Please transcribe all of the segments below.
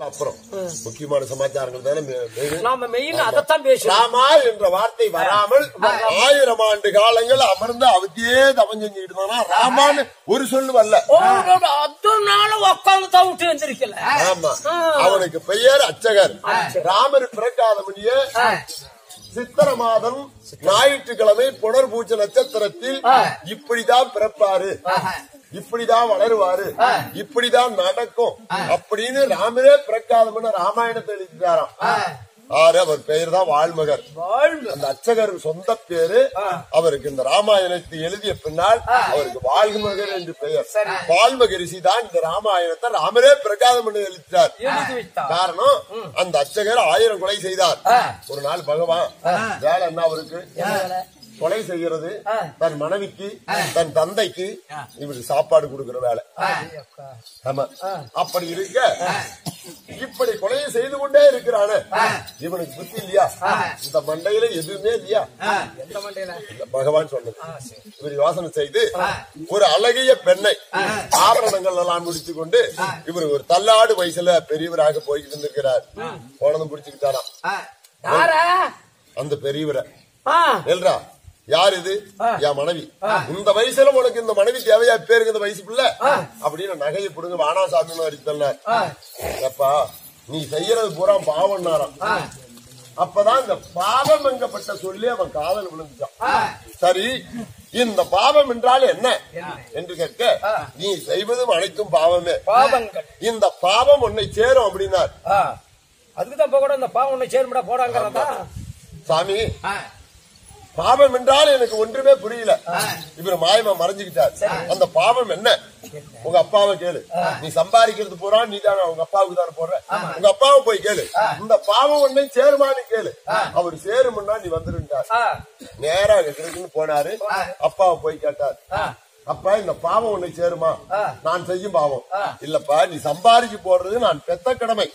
அப்புறம். முக்கியமான சமாச்சாரங்கள் தானே. நாம மெயின் அதைத்தான் பேசுறோம். ராமா என்ற வார்த்தை வராமல் ஆயிரம் ஆண்டு காலங்கள் அமர்ந்து அவத்தியே தவம் செஞ்சுக்கிட்டு ராமான்னு ஒரு சொல்லு வரல அதனால உட்காந்து தான் விட்டு எந்திரிக்கல. ஆமா. அவனுக்கு பெயர் அச்சகர் ராமர் பிறக்காத முடிய சித்திர மாதம் ஞாயிற்றுக்கிழமை புனர்பூச்ச நட்சத்திரத்தில் இப்படிதான் பிறப்பாரு. இப்படிதான் வளருவாரு. இப்படிதான் நடக்கும். அப்படின்னு ராமரே பிறக்காதவன ராமாயணத்தை எழுதிட்டாராம். ஆறு அவர் பெயர் தான் வாழ்மகர் அந்த அச்சகர் சொந்த பேரு அவருக்கு இந்த ராமாயணத்தை எழுதிய பின்னால் அவருக்கு வாழ்மகர் என்று பெயர். வாழ்மகரிசி தான் இந்த ராமாயணத்தை ராமரே பிரகாதம் பண்ணி எழுதிட்டார். காரணம் அந்த அச்சகர் ஆயிரம் கொலை செய்தார். ஒரு நாள் பகவான் வேலை என்ன அவருக்கு? கொலை செய்கிறது தன் மனைவிக்கு தன் தந்தைக்கு இவருக்கு சாப்பாடு கொடுக்கிற வேலை. ஆமா. அப்படி இருக்க இப்படி கொலையை செய்து கொண்டே இருக்கிறானே. இவனுக்கு புத்தி இல்லையா? இந்த மண்டையில எதுவுமே இல்லையா? எந்த மண்டையில? இந்த பகவான் சொன்னது. இவர் யோசனை செய்து ஒரு அழகிய பெண்ணை ஆபரணங்கள் எல்லாம் முடித்து கொண்டு இவர் ஒரு தள்ளாடு வயசுல பெரியவராக போய் இருந்திருக்கிறார் போனதும் பிடிச்சுக்கிட்டாராம் அந்த பெரியவரை. ஆ, எல்ரா யார் இது? என் மனைவி. இந்த வயசுல உனக்கு இந்த மனைவி தேவையா? பேருக்கு இந்த வயசு பிள்ளை? அப்படின்னு நகையை பிடுங்க வானா சாமின்னு அடித்தல்ல எப்பா நீ செய்யறது பூரா பாவம்னாராம். அப்பதான் இந்த பாவம் எங்கப்பட்ட சொல்லி அவன் காதல் விழுந்துட்டான். சரி இந்த பாவம் என்றால் என்ன? என்று கேட்க நீ செய்வதும் அனைத்தும் பாவமே. இந்த பாவம் உன்னை சேரும் அப்படின்னார். ஆ, அதுக்குதான் கூட இந்த பாவம் ஒண்ணு சேர்முடா போடாங்கிறதா சாமி பாவம் என்றால் எனக்கு ஒன்றுமே புரியல. இவர் மாயமா மறைஞ்சுக்கிட்டார். அந்த பாவம் என்ன? உங்க அப்பாவை கேளு. நீ சம்பாதிக்கிறது பூரா நீ தான் உங்க அப்பாவுக்கு தானே போடுற. உங்க அப்பாவை போய் கேளு. இந்த பாவம் ஒன்றை சேருமான்னு கேளு. அவர் சேருமுன்னா நீ வந்துருந்தார் நேரா இருக்குன்னு போனாரு. அப்பாவை போய் கேட்டார். அப்பா இந்த பாவம் உன்னை சேருமா? நான் செய்யும் பாவம். இல்லப்பா நீ சம்பாதிச்சு போடுறது நான் பெத்த கடமை.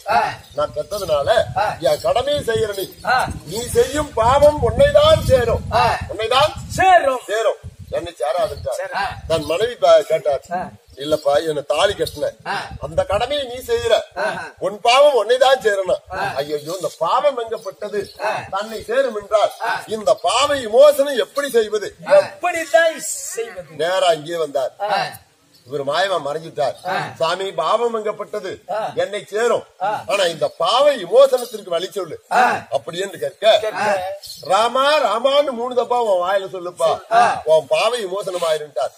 நான் பெத்ததுனால என் கடமையை செய்யற நீ. நீ செய்யும் பாவம் உன்னைதான் சேரும். உன்னைதான் சேரும். சேரும். என்னை சேராதுட்டார் தன் மனைவி கேட்டார். இல்லப்பா என்ன தாலி கட்டின. அந்த கடமையை நீ செய்யற. உன் பாவம் உன்னைதான் சேரணும். ஐயோ இந்த பாவம் எங்கப்பட்டது தன்னை சேரும் என்றால் இந்த பாவ விமோசனம் எப்படி செய்வது? எப்படிதான் செய்வது? நேரா இங்கே வந்தார். இவர் மாயமா மறைஞ்சிட்டார். சாமி பாவம் எங்கப்பட்டது என்னை சேரும். ஆனா இந்த பாவ விமோசனத்திற்கு வழி சொல்லு. அப்படி என்று கேட்க ராமா ராமான்னு மூணு தப்பா உன் வாயில சொல்லுப்பா. உன் பாவ விமோசனம் ஆயிருந்தார்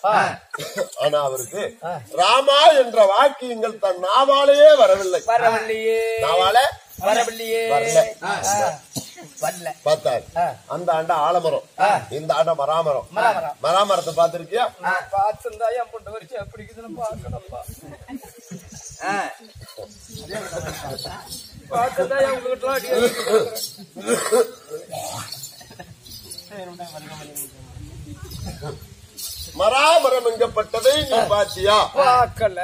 ஆனா அவருக்கு ராமா என்ற வாக்கியங்கள் தன் நாவாலேயே வரவில்லை. நாவால வரவில்லையே. வரல. பார்த்தார். அந்த ஆண்டா ஆலமரம். இந்த ஆண்டா மராமரம். மராமரத்தை பார்த்திருக்கியா? பார்த்துருந்தா என் பொண்ணு வரைக்கும் எப்படி இருக்குதுன்னு பார்த்துதான் என் உங்ககிட்ட. மராமரம் எங்கப்பட்டதை நீ பாத்தியா பார்க்கல.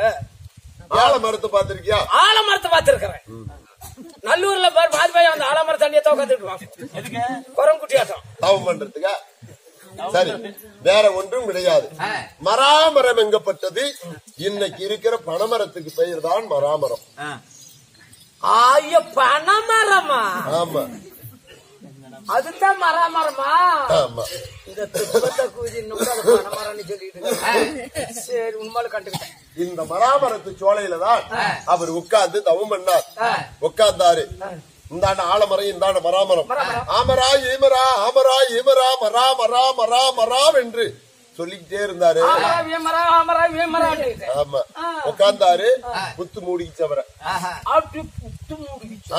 ஆலமரத்தை பார்த்திருக்கியா? ஆலமரத்தை பார்த்திருக்கிறேன். நல்லூர்ல பாரு பாதி அந்த ஆலமர தண்ணியை உட்காந்துட்டு குரங்குட்டியாட்டம் தவம் பண்றதுக்கா? சரி வேற ஒன்றும் கிடையாது. மராமரம் எங்கப்பட்டது? இன்னைக்கு இருக்கிற பனைமரத்துக்கு பெயர் தான் மராமரம் ஐயோ பனைமரமா? ஆமா. அதுதான் மரமரமா ஆமா. இந்த துப்பத்தை கூதி பனைமரம்னு சொல்லிட்டு. சரி உண்மையில கண்டுக்கிட்டேன். இந்த மராமரத்து சோலையில தான் அவர் உட்கார்ந்து தவம் பண்ணார். உட்கார்ந்தாரு. இந்தாண்ட ஆலமரம் இந்தாண்ட மராமரம் ஆமரா ஈமரா ஆமரா ஈமரா மரா மரா மரா மராம் என்று சொல்லிக்கிட்டே இருந்தாரு. ஆமா. உட்கார்ந்தாரு புத்து மூடிச்சவரை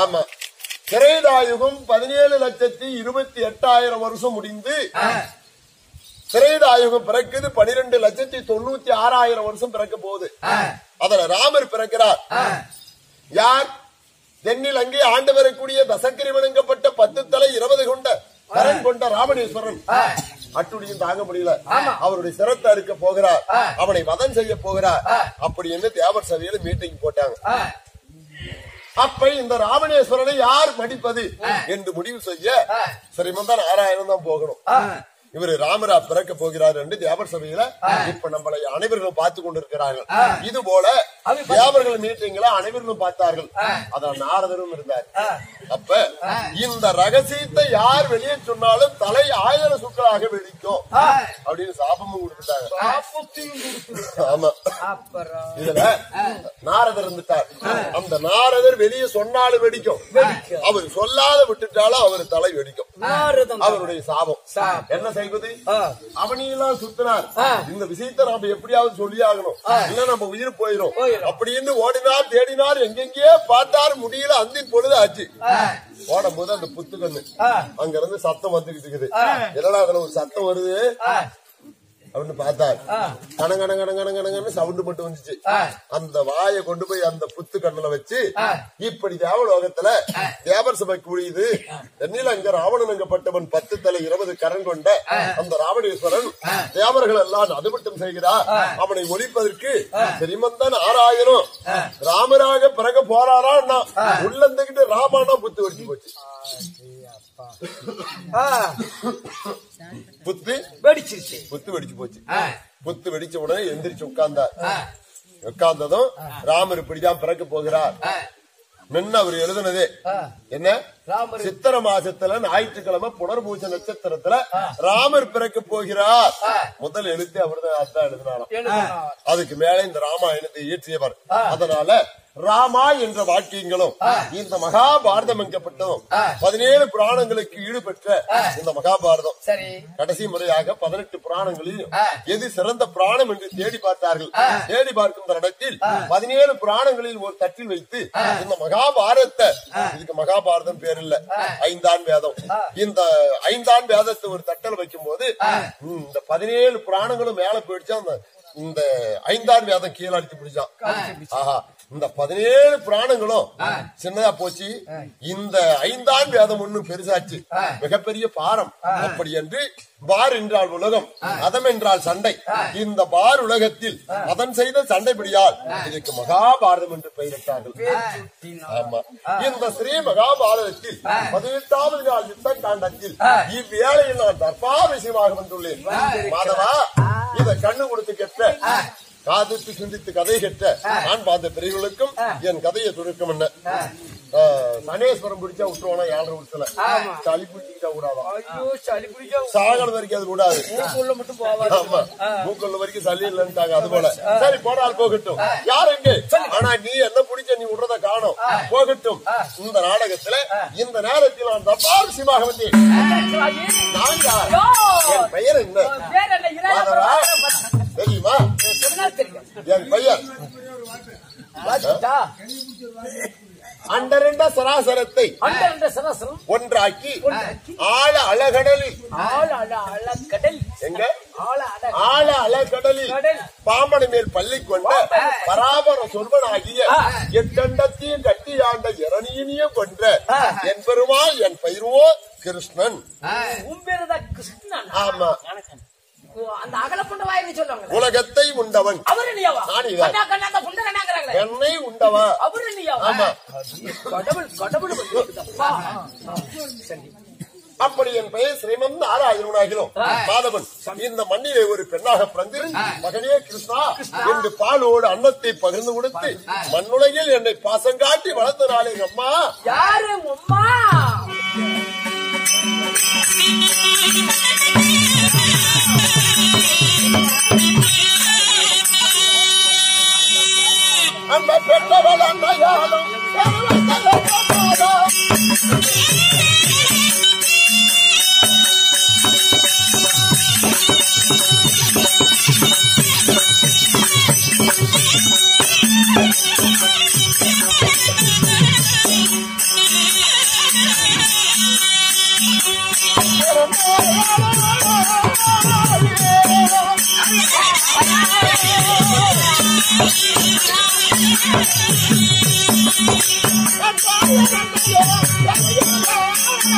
ஆமா. திரைதாயுகம் பதினேழு லட்சத்தி இருபத்தி எட்டாயிரம் வருஷம் முடிந்து திரைதாயுகம் பிறக்குது பனிரெண்டு லட்சத்தி தொண்ணூத்தி ஆறாயிரம் வருஷம் பிறக்க போகுது. அதுல ராமர் பிறக்கிறார். யார்? தென்னில் அங்கே ஆண்டு வரக்கூடிய தசக்கரி வணங்கப்பட்ட பத்து தலை இருபது கொண்ட கரண் கொண்ட ராமணேஸ்வரன் அட்டுடியும் தாங்க முடியல. அவருடைய சிரத்தை அறுக்க போகிறார். அவனை வதம் செய்ய போகிறார். அப்படி என்று தேவர் சபையில மீட்டிங் போட்டாங்க. அப்ப இந்த ராமணேஸ்வரனை யார் மடிப்பது என்று முடிவு செய்ய ஸ்ரீமந்த நாராயணன் தான் போகணும். இவர் ராமரா பிறக்க போகிறார் என்று தேவர் சபையில இப்ப நம்மளை அனைவர்களும் பார்த்து கொண்டிருக்கிறார்கள். இது போல தேவர்கள் மீட்டிங்ல அனைவர்களும் பார்த்தார்கள். அதான் நாரதரும் இருந்தார். அப்ப இந்த ரகசியத்தை யார் வெளியே சொன்னாலும் தலை ஆயிரம் சுக்களாக வெடிக்கும். அப்படின்னு சாபமும் கொடுத்துட்டாங்க. ஆமா. இதுல நாரதர் இருந்துட்டார். அந்த நாரதர் வெளியே சொன்னாலும் வெடிக்கும். அவர் சொல்லாத விட்டுட்டாலும் அவர் தலை வெடிக்கும். அவருடைய சாபம். சாபம். என்ன செய்வது. அவனையெல்லாம் சுத்தினார். இந்த விஷயத்தை நாம எப்படியாவது சொல்லி ஆகணும் இல்ல நம்ம உயிர் போயிரும். அப்படின்னு ஓடினார் தேடினார் எங்கெங்கேயோ பார்த்தார் முடியல அந்தின் பொழுது ஆச்சு. ஓடும் போது அந்த புத்து கண்ணு ஆ. அங்க இருந்து சத்தம் வந்துகிட்டு இருக்குது. என்னடா அதுல ஒரு சத்தம் வருது? அப்படின்னு பார்த்தார் கண கண கண கண கணன்னு சவுண்ட் மட்டும் வந்துச்சு. அந்த வாயை கொண்டு போய் அந்த புத்து கண்ணுல வச்சு இப்படி தேவலோகத்துல தேவர் சபை குழியுது தென்னில அங்க ராவணனங்கப்பட்டவன் பத்து தலை இருபது கரண் கொண்ட அந்த ராவணேஸ்வரன் தேவர்கள் எல்லாம் அதுமட்டம் செய்கிறார் அவனை ஒழிப்பதற்கு ஸ்ரீமந்தன் ஆறாயிரம் ராமராக பிறகு போறாரா உள்ள இருந்துகிட்டு ராமானா புத்து வெடிச்சு போச்சு. புத்து? வெடிச்சிருச்சு. புத்து வெடிச்சு போச்சு. புத்து வெடிச்ச உடனே எந்திரிச்சு உட்கார்ந்தார். உட்கார்ந்ததும் ராமர் இப்படிதான் பிறக்க போகிறார். முன்ன அவர் எழுதுனதே. என்ன? சித்திர மாசத்துல ஞாயிற்றுக்கிழமை புனர்பூச நட்சத்திரத்துல ராமர் பிறக்க போகிறார். முதல் எழுத்து அவர்தான் அதான் எழுதினாராம். எழுதினார். அதுக்கு மேல இந்த ராமாயணத்தை இயற்றியவர். அதனால ராமா என்ற வாக்கியங்களும் இந்த மகாபாரதம் என்கப்பட்டதும் பதினேழு புராணங்களுக்கு ஈடுபெற்ற இந்த மகாபாரதம். கடைசி முறையாக பதினெட்டு புராணங்களிலும் எது சிறந்த புராணம் என்று தேடி பார்த்தார்கள். தேடி பார்க்கும் தருணத்தில் பதினேழு புராணங்களில் ஒரு தட்டில் வைத்து இந்த மகாபாரதத்தை இதுக்கு மகாபாரதம் பேர் இல்ல ஐந்தான் வேதம். இந்த ஐந்தான் வேதத்தை ஒரு தட்டில் வைக்கும் போது இந்த பதினேழு புராணங்களும் மேல போயிடுச்சா? அந்த இந்த ஐந்தான் வேதம் கீழே அடிச்சு பிடிச்சான். ஆஹா இந்த பதினேழு புராணங்களும் சின்னதா போச்சு. இந்த ஐந்தாம் வேதம் ஒண்ணு பெருசாச்சு. மிகப்பெரிய பாரம். அப்படி என்று பார் என்றால் உலகம் அதம் என்றால் சண்டை. இந்த பார் உலகத்தில் அதன் செய்த சண்டைப்படியால் இதுக்கு மகாபாரதம் என்று பெயரிட்டார்கள். ஆமா. இந்த ஸ்ரீ மகாபாரதத்தில் பதினெட்டாவது நாள் யுத்த காண்டத்தில் இவ்வேளையில் நான் தற்பாவசியமாக வந்துள்ளேன். மாதவா இத கண்ணு கொடுத்து கெட்ட காதுத்து சிந்தித்து கதை கெட்ட நான் பார்த்த பிரிவுகளுக்கும் என் கதையை துருக்கம் என்ன சனேஸ்வரம் பிடிச்சா விட்டுருவானா? ஏழரை வருஷத்துல சளி பிடிச்சிக்கிட்டா கூடாதா ஐயோ சளி பிடிக்க சாகர வரைக்கும் அது கூடாது உள்ள மட்டும் போவாது ஆமா. மூக்குள்ள வரைக்கும் சளி இல்லன்னுட்டாங்க. அது போல. சரி போனால் போகட்டும். யார் எங்க? ஆனா நீ என்ன பிடிச்ச நீ விடுறத காணும். போகட்டும். இந்த நாடகத்துல இந்த நேரத்தில் நான் தப்பாரசியமாக யார்? என் பெயர் என்ன? தெரியுமா? என் பெயர்? அண்டரண்ட சராசரத்தை சராசரம். ஒன்றாக்கி ஆழ கடல் எங்க? ஆழ அழகடலில். கடல். பாம்பனை மேல் பள்ளி கொண்ட பராபர சொல்வனாகிய எட்டண்டத்தையும் கட்டி ஆண்ட இரணியனையும் கொன்ற என் பெருமாள் என் பெயரோ கிருஷ்ணன். கிருஷ்ணன். ஆமா. உலகத்தை உண்டவன். அவரு என்னை உண்டவன் அப்படி என் பெயர் ஸ்ரீமன் நாராயணனாகிலும் மாதவன் இந்த மண்ணிலே ஒரு பெண்ணாக பிறந்து மகனே கிருஷ்ணா என்று பாலோடு அன்னத்தை பகிர்ந்து கொடுத்து மண்ணுலகில் என்னை பாசங்காட்டி வளர்த்த நாளே அம்மா. யாரு Amma petta balanga yalo, sarva sarva sarva.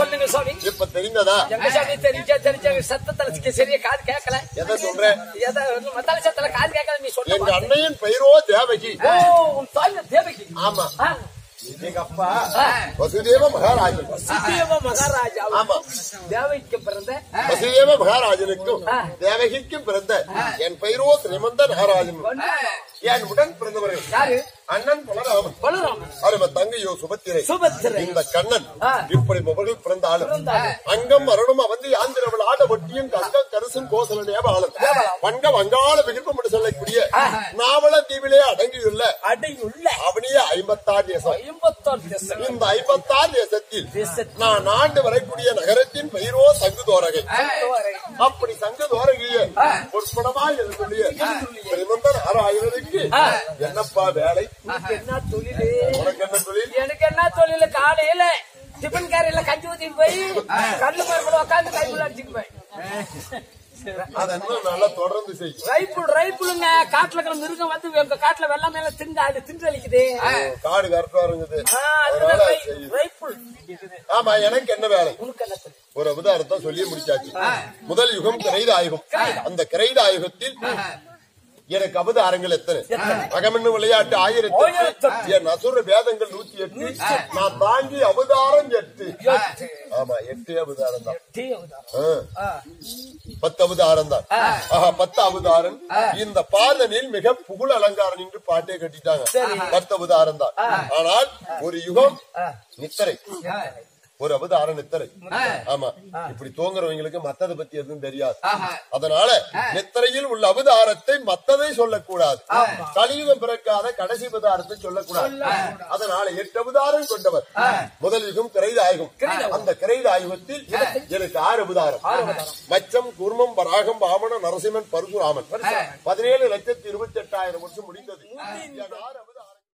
சொல்லுங்க சுவாமி. இப்ப தெரிந்ததா? எங்க சாமி தெரிஞ்ச தெரிஞ்ச சத்தத்துல சரியா காது கேட்கல எதை சொல்றேன் எதை மத்தால சத்தல காது கேட்கல நீ எங்க சொல்ல அண்ணையின் பெயரோ தேவகி. ஓ உன் தாய் தேவகி. ஆமா. எங்க ஆ. வசுதேவ மகாராஜன். சித்தியவ மகாராஜா. ஆமா. தேவகிக்கு பிறந்த? வசுதேவ மகாராஜனுக்கும். தேவகிக்கும் பிறந்த என் பெயரோ சிறமந்த நாராஜன் என் உடன் பிறந்தவர்கள். யாரு? அண்ணன் பலராமன். பலராமன். அரும தங்கையோ சுபத்திரை. சுபத்திரை. இந்த கண்ணன். இப்படி மகள் பிறந்தாலும் பிறந்தாலும். அங்கம் அருணும் அவந்து ஆந்திரவள் ஆட ஒட்டியும் கங்கம் கருசும் கோசல நேபாளம் வங்க வங்காள விகிர்ப்பம் என்று சொல்லக்கூடிய நாவல தீவிலே அடங்கியுள்ள அடையுள்ள அவனிய ஐம்பத்தாறு தேசம். ஐம்பத்தோரு தேசம் இந்த ஐம்பத்தாறு தேசத்தில் நான் ஆண்டு வரக்கூடிய நகரத்தின் பெயரோ சங்கு தோரகை. அப்படி சங்க தோரகிய பொற்படமாய் இருக்கக்கூடிய ஆ. என்னப்பா வேலை? என்ன தொழிலு? எனக்கு என்ன தொழிலு? காலையில டிபன் கேரையில கஞ்சி ஊத்திட்டு போய் கல்லு மரப்பட உட்காந்து கைக்குள்ள அடிச்சுட்டு போய். காட்டுல மிருகம் வந்து எங்க காட்டுல வெள்ளம் மேல திண்டு அது திண்டு அளிக்குது காடு கரெக்டா இருக்குது. ஆமா எனக்கு என்ன வேலை? ஒரு அவதாரத்தை சொல்லி முடிச்சாச்சு. முதல் யுகம் கிரைத ஆயுகம் அந்த கிரைத ஆயுகத்தில் எனக்கு அவதாரங்கள் எத்தனை? அகமன்னு விளையாட்டு ஆயிரத்தி. என் அசுர வேதங்கள் நூத்தி எட்டு. நான் தாங்கி அவதாரம் எட்டு. ஆமா எட்டு அவதாரம் தான். பத்து அவதாரம் தான். ஆஹா பத்து அவதாரம் இந்த பாதனில் மிக புகழ் அலங்காரம் என்று பாட்டே கட்டிட்டாங்க. பத்து அவதாரம் தான். ஆனால் ஒரு யுகம் நித்தரை. ஒரு அவதாரம் நித்தரை. ஆமா. இப்படி தூங்குறவங்களுக்கு மத்ததை பத்தி எதுவும் தெரியாது. அதனால நித்திரையில் உள்ள அவதாரத்தை மத்ததை சொல்லக்கூடாது. கலியுகம் பிறக்காத கடைசி அவதாரத்தை சொல்லக்கூடாது. அதனால எட்டு அவதாரம் கொண்டவர். முதல் யுகம் கிரைதாயுகம் அந்த கிரைதாயுகத்தில் எனக்கு ஆறு அவதாரம். மச்சம் குர்மம் வராகம் வாமன நரசிம்மன் பரசுராமன். பதினேழு லட்சத்தி இருபத்தி எட்டாயிரம் வருஷம் முடிந்தது.